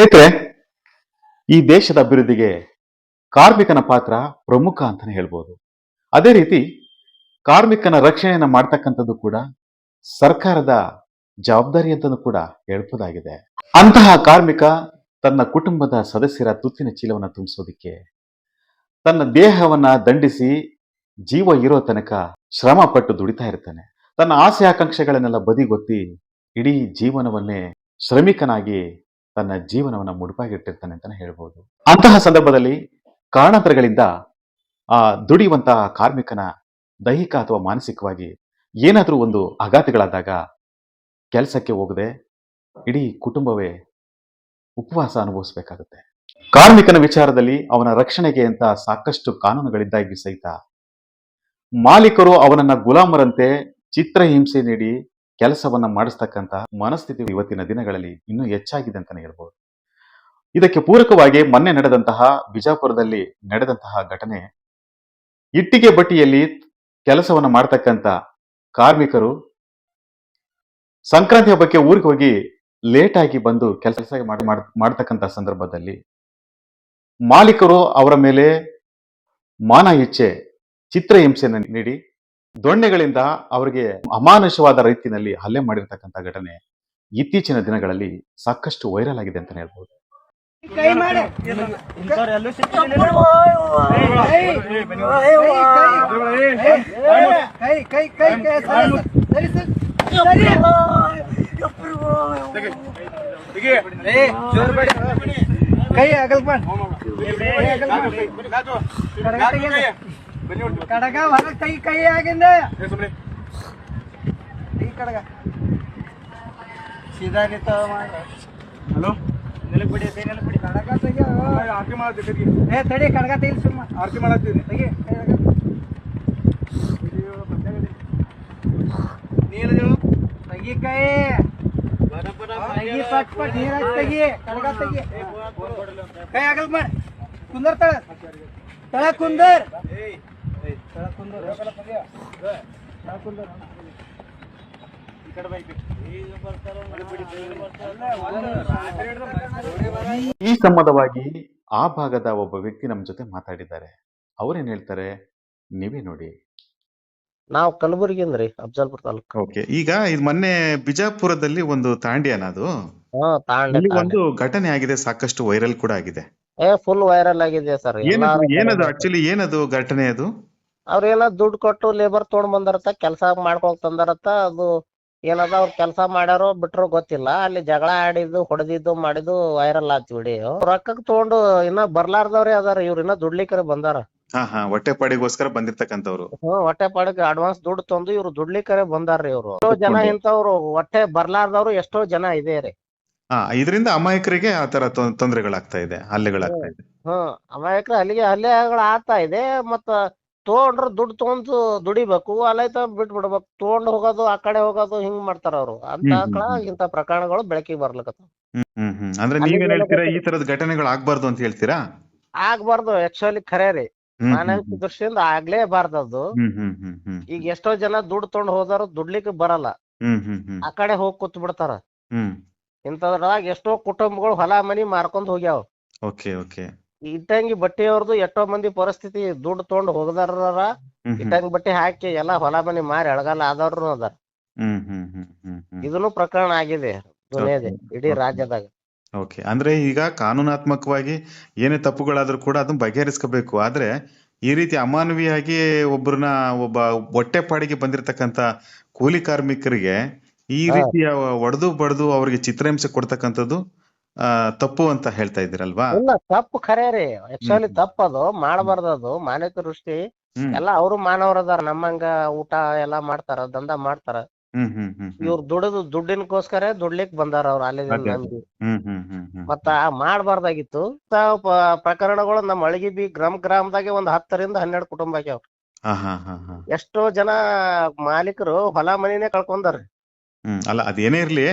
ಸ್ನೇಹಿತರೆ, ಈ ದೇಶದ ಅಭಿವೃದ್ಧಿಗೆ ಕಾರ್ಮಿಕನ ಪಾತ್ರ ಪ್ರಮುಖ ಅಂತಾನೆ ಹೇಳ್ಬೋದು. ಅದೇ ರೀತಿ ಕಾರ್ಮಿಕನ ರಕ್ಷಣೆಯನ್ನು ಮಾಡ್ತಕ್ಕಂಥದ್ದು ಕೂಡ ಸರ್ಕಾರದ ಜವಾಬ್ದಾರಿ ಅಂತಲೂ ಕೂಡ ಹೇಳ್ಬೋದಾಗಿದೆ. ಅಂತಹ ಕಾರ್ಮಿಕ ತನ್ನ ಕುಟುಂಬದ ಸದಸ್ಯರ ತುತ್ತಿನ ಚೀಲವನ್ನು ತುಂಬಿಸೋದಿಕ್ಕೆ, ತನ್ನ ದೇಹವನ್ನ ದಂಡಿಸಿ ಜೀವ ಇರೋ ತನಕ ಶ್ರಮ ಪಟ್ಟು ದುಡಿತಾ ಇರ್ತಾನೆ. ತನ್ನ ಆಸೆ ಆಕಾಂಕ್ಷೆಗಳನ್ನೆಲ್ಲ ಬದಿಗೊತ್ತಿ ಇಡೀ ಜೀವನವನ್ನೇ ಶ್ರಮಿಕನಾಗಿ ತನ್ನ ಜೀವನವನ್ನು ಮುಡುಪಾಗಿಟ್ಟಿರ್ತಾನೆ ಅಂತಾನೆ ಹೇಳ್ಬೋದು. ಅಂತಹ ಸಂದರ್ಭದಲ್ಲಿ ಕಾರಣಾಂತರಗಳಿಂದ ಆ ದುಡಿಯುವಂತಹ ಕಾರ್ಮಿಕನ ದೈಹಿಕ ಅಥವಾ ಮಾನಸಿಕವಾಗಿ ಏನಾದರೂ ಒಂದು ಆಘಾತಗಳಾದಾಗ ಕೆಲಸಕ್ಕೆ ಹೋಗದೆ ಇಡೀ ಕುಟುಂಬವೇ ಉಪವಾಸ ಅನುಭವಿಸಬೇಕಾಗುತ್ತೆ. ಕಾರ್ಮಿಕನ ವಿಚಾರದಲ್ಲಿ ಅವನ ರಕ್ಷಣೆಗೆ ಅಂತ ಸಾಕಷ್ಟು ಕಾನೂನುಗಳಿದ್ದಾಗಿ ಸಹಿತ ಮಾಲೀಕರು ಅವನನ್ನ ಗುಲಾಮರಂತೆ ಚಿತ್ರಹಿಂಸೆ ನೀಡಿ ಕೆಲಸವನ್ನ ಮಾಡಿಸ್ತಕ್ಕಂತಹ ಮನಸ್ಥಿತಿ ಇವತ್ತಿನ ದಿನಗಳಲ್ಲಿ ಇನ್ನೂ ಹೆಚ್ಚಾಗಿದೆ ಅಂತಾನೆ ಹೇಳ್ಬೋದು. ಇದಕ್ಕೆ ಪೂರಕವಾಗಿ ಮೊನ್ನೆ ನಡೆದಂತಹ ಬಿಜಾಪುರದಲ್ಲಿ ನಡೆದಂತಹ ಘಟನೆ, ಇಟ್ಟಿಗೆ ಬಟ್ಟಿಯಲ್ಲಿ ಕೆಲಸವನ್ನ ಮಾಡ್ತಕ್ಕಂತ ಕಾರ್ಮಿಕರು ಸಂಕ್ರಾಂತಿ ಹಬ್ಬಕ್ಕೆ ಊರಿಗೆ ಹೋಗಿ ಲೇಟ್ ಆಗಿ ಬಂದು ಕೆಲಸ ಮಾಡಿ ಮಾಡ್ತಕ್ಕಂಥ ಸಂದರ್ಭದಲ್ಲಿ ಮಾಲೀಕರು ಅವರ ಮೇಲೆ ಮಾನ ಇಚ್ಛೆ ಚಿತ್ರಹಿಂಸೆಯನ್ನು ನೀಡಿ ದೊಣ್ಣೆಗಳಿಂದ ಅವರಿಗೆ ಅಮಾನುಷವಾದ ರೀತಿಯಲ್ಲಿ ಹಲ್ಲೆ ಮಾಡಿರ್ತಕ್ಕಂಥ ಘಟನೆ ಇತ್ತೀಚಿನ ದಿನಗಳಲ್ಲಿ ಸಾಕಷ್ಟು ವೈರಲ್ ಆಗಿದೆ ಅಂತ ಹೇಳ್ಬೋದು. ಕೈ ಕಡಗ ಹೊರ ಕೈ ಕೈ ಆಗಿಂದ. ಈ ಕಡಗ. ಸೀದಾ ಹಲೋ? ನೆಲಕ್ ಬಿಡಿ ನೆಲಕ್ ಬಿಡಿ ಕಡಗ ತೆಗಿಯ. ಆರತಿ ಮಾಡತ್ತೀರಿ ಏ ತಡಿ ಕಡಗ ತೆಗಿ ಸುಮ್ಮ. ಆರತಿ ಮಾಡತ್ತೀನಿ ತೆಗಿ. ನೀರು ತೆಗಿ ಕೈ. ತೆಗಿ ಪಟ್ ಪಟ್ ನೀರಾಗ ತೆಗಿ. ಕಡಗ ತೆಗಿ. ಕೈ ಆಗಲ್ ಮಾಡ. ಕುಂದರ್ ತಳ. ತಳ ಕುಂದರ್. ಈ ಸಂಬಂಧವಾಗಿ ಆ ಭಾಗದ ಒಬ್ಬ ವ್ಯಕ್ತಿ ನಮ್ಮ ಜೊತೆ ಮಾತಾಡಿದ್ದಾರೆ. ಅವ್ರೇನ್ ಹೇಳ್ತಾರೆ? ನೀವೇ ನೋಡಿ. ನಾವು ಕಲಬುರಗಿ ಅಂದ್ರಿ ಅಫ್ಜಲ್ಪುರ ತಾಲೂಕು. ಓಕೆ ಈಗ ಇದು ಮೊನ್ನೆ ಬಿಜಾಪುರದಲ್ಲಿ ಒಂದು ತಾಂಡಿಯನ ಅದು? ಹಾ ತಾಂಡೆ ಅಲ್ಲಿ ಒಂದು ಘಟನೆ ಆಗಿದೆ ಸಾಕಷ್ಟು ವೈರಲ್ ಕೂಡ ಆಗಿದೆ. ಏ ಫುಲ್ ವೈರಲ್ ಆಗಿದೆ ಸರ್. ಏನದು ಆಕ್ಚುಲಿ ಏನದು ಘಟನೆ ಅದು? ಅವ್ರ ಏನೋ ದುಡ್ಡು ಕೊಟ್ಟು ಲೇಬರ್ ತಗೊಂಡ್ ಬಂದಾರತ್ತ ಕೆಲಸ ಮಾಡ್ಕೊಳಕ್ ತಂದಾರತ್ತ ಅದು ಏನದ ಅವ್ರ ಕೆಲಸ ಮಾಡ್ಯಾರೋ ಬಿಟ್ರೋ ಗೊತ್ತಿಲ್ಲ. ಅಲ್ಲಿ ಜಗಳ ಆಡಿದ್ದು ಹೊಡೆದಿದ್ದು ಮಾಡಿದ್ದು ವೈರಲ್ ಆತ್ ವಿಡಿಯೋ ರೊಕ್ಕಕ್ ತಗೊಂಡು ಇನ್ನ ಬರ್ಲಾರ್ದವ್ರೆ ಅದಾರ ಇವ್ರ ಇನ್ನ ದುಡ್ಲಿಕ್ಕರೆ ಬಂದಾರ. ಹಾ ಹಾ ಹೊಟ್ಟೆ ಪಾಡಿಗೋಸ್ಕರ ಬಂದಿರ್ತಕ್ಕಂಥವ್ರು. ಹ್ಮ್ ಹೊಟ್ಟೆ ಪಾಡಕ್ ಅಡ್ವಾನ್ಸ್ ದುಡ್ಡು ತಂದು ಇವ್ರು ದುಡ್ಲಿಕ್ಕರೆ ಬಂದಾರ್ರಿ ಇವ್ರು. ಎಷ್ಟೋ ಜನ ಇಂಥವ್ರು ಹೊಟ್ಟೆ ಬರ್ಲಾರ್ದವ್ರು ಎಷ್ಟೋ ಜನ ಇದೆ ರೀ. ಹಾ ಇದರಿಂದ ಅಮಾಯಕರಿಗೆ ಆ ತರ ತೊಂದರೆಗಳಾಗ್ತಾ ಇದೆ ಹಲ್ಲೆಗಳಾಗ್ತಾ ಇದೆ. ಹ್ಮ್ ಅಮಾಯಕರ ಅಲ್ಲಿಗೆ ಹಲ್ಲೆಗಳು ಆಗ್ತಾ ಇದೆ ಮತ್ತ ತಗೊಂಡ್ರ ದುಡ್ಡು ತಗೊಂಡು ದುಡಿಬೇಕು ಅಲ್ಲೈತ ಬಿಟ್ ಬಿಡ್ಬೇಕು ತಗೊಂಡ್ ಹೋಗೋದು ಆ ಕಡೆ ಹೋಗೋದು ಹಿಂಗ್ ಮಾಡ್ತಾರ ಅವ್ರು. ಅಂತ ಇಂತ ಪ್ರಕರಣಗಳು ಬೆಳಕಿಗೆ ಬರ್ಲಿಕತ್ತಾವ. ಹ್ಮ್ ಹ್ಮ್ ಹ್ಮ್. ಅಂದ್ರೆ ಅಲ್ಲಿ ನೀವೇನ್ ಹೇಳ್ತೀರಾ ಈ ತರದ ಘಟನೆಗಳು ಆಗ್ಬಾರ್ದು ಅಂತ ಹೇಳ್ತೀರಾ? ಆಗ್ಬಾರ್ದು ಆಕ್ಚುಲಿ ಖರೆ ರೀ. ಮಾನವಿಕ ದೃಷ್ಟಿಯಿಂದ ಆಗ್ಲೇಬಾರ್ದು ಅದು. ಹ್ಮ್ ಹ್ಮ್ ಹ್ಮ್ ಹ್ಮ್ ಈಗ ಎಷ್ಟೋ ಜನ ದುಡ್ಡು ತಗೊಂಡ್ ಹೋದಾರ ದುಡ್ಲಿಕ್ಕೆ ಬರಲ್ಲ. ಹ್ಮ್ ಹ್ಮ್ ಹ್ಮ್. ಆ ಕಡೆ ಹೋಗಿ ಕೂತ್ ಬಿಡ್ತಾರ. ಹ್ಮ್. ಇಂಥದ್ರಾಗ ಎಷ್ಟೋ ಕುಟುಂಬಗಳು ಹೊಲ ಮನಿ ಮಾರ್ಕೊಂಡ್ ಹೋಗ್ಯಾವ. Okay okay. ಇಟ್ಟಂಗಿ ಬಟ್ಟೆಯವ್ರದ್ದು ಎಷ್ಟೋ ಮಂದಿ ಪರಿಸ್ಥಿತಿ ದುಡ್ಡು ತಗೊಂಡ್ ಹೋಗದಾರ ಇಟ್ಟಂಗಿ ಬಟ್ಟೆ ಹಾಕಿ ಎಲ್ಲಾ ಹೊಲ ಮನಿ ಮಾರಿ ಎಳಗಾಲ ಆದವ್ರು ಅದಾರ. ಇದನ್ನು ಪ್ರಕರಣ ಆಗಿದೆ ದುನಿಯಾದೆ. ಇಡೀ ರಾಜ್ಯದಾಗ. ಓಕೆ ಅಂದ್ರೆ ಈಗ ಕಾನೂನಾತ್ಮಕವಾಗಿ ಏನೇ ತಪ್ಪುಗಳಾದ್ರೂ ಕೂಡ ಅದನ್ನ ಬಗೆಹರಿಸ್ಕೋಬೇಕು. ಆದ್ರೆ ಈ ರೀತಿ ಅಮಾನವೀಯಾಗಿ ಒಬ್ಬರನ್ನ ಒಬ್ಬ ಹೊಟ್ಟೆಪಾಡಿಗೆ ಬಂದಿರತಕ್ಕಂತ ಕೂಲಿ ಕಾರ್ಮಿಕರಿಗೆ ಈ. ರೀತಿಯ ಒಡೆದು ಬಡ್ದು ಅವ್ರಿಗೆ ಚಿತ್ರಹಿಂಸೆ ಕೊಡ್ತಕ್ಕಂಥದ್ದು ಆ, ತಪ್ಪು ಅಂತ ಹೇಳ್ತಾ ಇದ್ದೀರಲ್ವಾ? ಇಲ್ಲ ತಪ್ಪು ಖರೆ ರೀ. ಆಕ್ಚುಲಿ ಹ್ಮ್. ತಪ್ಪದು ಮಾಡಬಾರ್ದು ಅದು. ಮಾಲೀಕ ದೃಷ್ಟಿ. ಎಲ್ಲ ಅವರು ಮಾನವರದಾರ ನಮ್ಮಂಗ ಊಟ ಎಲ್ಲಾ ಮಾಡ್ತಾರ ದಂಧ ಮಾಡ್ತಾರ. ಇವ್ರು ದುಡಿದು ದುಡ್ಡಿನಕೋಸ್ಕರ ದುಡ್ಲಿಕ್ ಬಂದಾರ ಅವ್ರ ಅಲ್ಲಿ ಅದೇ, ನಂಬಿ. ಹ್ಮ್ ಹ್ಮ್ ಹ್ಮ್ ಹ್ಮ್ ಮತ್ತ ಮಾಡಬಾರ್ದಾಗಿತ್ತು. ಪ್ರಕರಣಗಳು ನಮ್ಮ ಅಳಗಿಬಿ ಗ್ರಾಮ ಗ್ರಾಮದಾಗೆ ಒಂದ್ ಹತ್ತರಿಂದ ಹನ್ನೆರಡು ಕುಟುಂಬ ಆಗ್ಯಾವ. ಎಷ್ಟೋ ಜನ ಮಾಲೀಕರು ಹೊಲ ಮನಿನೇ ಕಳ್ಕೊಂಡಾರ. ಹ್ಮ್ ಅಲ್ಲ ಅದೇನೇ ಇರ್ಲಿ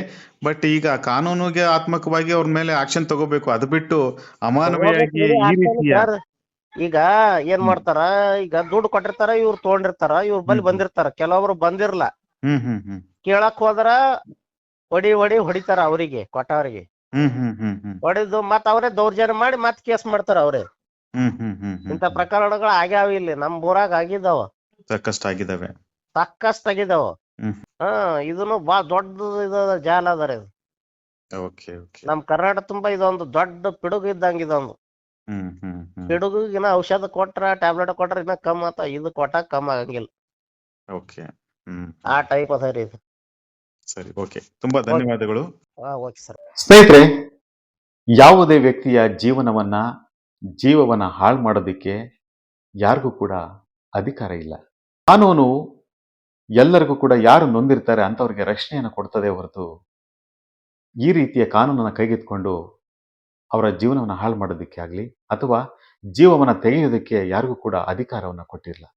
ಬಟ್ ಈಗ ಕಾನೂನಿಗೆ ಆತ್ಮಕವಾಗಿ ಅವ್ರ ಮೇಲೆ ಆಕ್ಷನ್ ತಗೋಬೇಕು ಅದು ಬಿಟ್ಟು ಅಮಾನವೀಯಾಗಿ ಈ ರೀತಿಯ ಈಗ ಏನ್ ಮಾಡ್ತಾರ ಈಗ ದುಡ್ಡು ಕೊಟ್ಟಿರ್ತಾರ ಇವ್ರು ತಗೊಂಡಿರ್ತಾರ ಇವ್ರ ಬಲ್ಲಿ ಹ್ಮ್. ಬಂದಿರ್ತಾರ ಕೆಲವೊಬ್ರು ಬಂದಿರ್ಲ. ಹ್ಮ್ ಹ್ಮ್ ಹ್ಮ್. ಕೇಳಕ್ ಹೋದ್ರ ಹೊಡಿ ಹೊಡಿ ಹೊಡಿತಾರ ಅವರಿಗೆ ಕೊಟ್ಟವ್ರಿಗೆ. ಹ್ಮ್ ಹ್ಮ್ ಹ್ಮ್ ಹ್ಮ್. ಹೊಡಿದು ಮತ್ ಅವರೇ ದೌರ್ಜನ್ಯ ಮಾಡಿ ಮತ್ ಕೇಸ್ ಮಾಡ್ತಾರ ಅವ್ರೆ. ಹ್ಮ್ ಹ್ಮ್ ಹ್ಮ್ ಹ್ಮ್ ಇಂತ ಪ್ರಕರಣಗಳು ಆಗ್ಯಾವ ಇಲ್ಲಿ ನಮ್ ಊರಾಗ ಆಗಿದಾವ. ಸಾಕಷ್ಟು ಆಗಿದಾವೆ. ಸಾಕಷ್ಟು ಆಗಿದಾವ. ಹ್ಮ್. ಹಾ ಇದನ್ನು ಬಾಳ ದೊಡ್ಡ ಇದು ಜಾಲ ಅದ ರೀ ಇದು. Okay okay. ನಮ್ ಕರ್ನಾಟಕ ತುಂಬಾ ಇದೊಂದು ದೊಡ್ಡ ಪಿಡುಗು ಇದ್ದಂಗ ಇದೊಂದು. ಹ್ಮ್ ಹ್ಮ್ ಹ್ಮ್. ಪಿಡುಗಿನ ಔಷಧ ಕೊಟ್ರ ಟ್ಯಾಬ್ಲೆಟ್ ಕೊಟ್ರ ಇನ್ನ ಕಮ್ ಆತ ಇದು ಕೊಟ್ಟಾಗ ಕಮ್ ಆಗಂಗಿಲ್ಲ. ಓಕೆ ಹ್ಮ್ ಆ ಟೈಪ್ ಅದ ರೀ ಇದು. ಸರಿ ಓಕೆ. ತುಂಬಾ ಧನ್ಯವಾದಗಳು. ಹಾ ಓಕೆ ಸರ್. ಸ್ನೇಹಿತರೆ ಯಾವುದೇ ವ್ಯಕ್ತಿಯ ಜೀವನವನ್ನ ಜೀವವನ್ನ ಹಾಳು ಮಾಡೋದಕ್ಕೆ ಯಾರಿಗೂ ಕೂಡ ಅಧಿಕಾರ ಇಲ್ಲ. ಕಾನೂನು ಎಲ್ಲರಿಗೂ ಕೂಡ ಯಾರು ನೊಂದಿರ್ತಾರೆ ಅಂಥವ್ರಿಗೆ ರಕ್ಷಣೆಯನ್ನು ಕೊಡ್ತದೆ ಹೊರತು ಈ ರೀತಿಯ ಕಾನೂನನ್ನು ಕೈಗೆತ್ಕೊಂಡು ಅವರ ಜೀವನವನ್ನು ಹಾಳು ಮಾಡೋದಕ್ಕೆ ಆಗಲಿ ಅಥವಾ ಜೀವವನ್ನು ತೆಗೆಯೋದಕ್ಕೆ ಯಾರಿಗೂ ಕೂಡ ಅಧಿಕಾರವನ್ನು ಕೊಟ್ಟಿರಲ್ಲ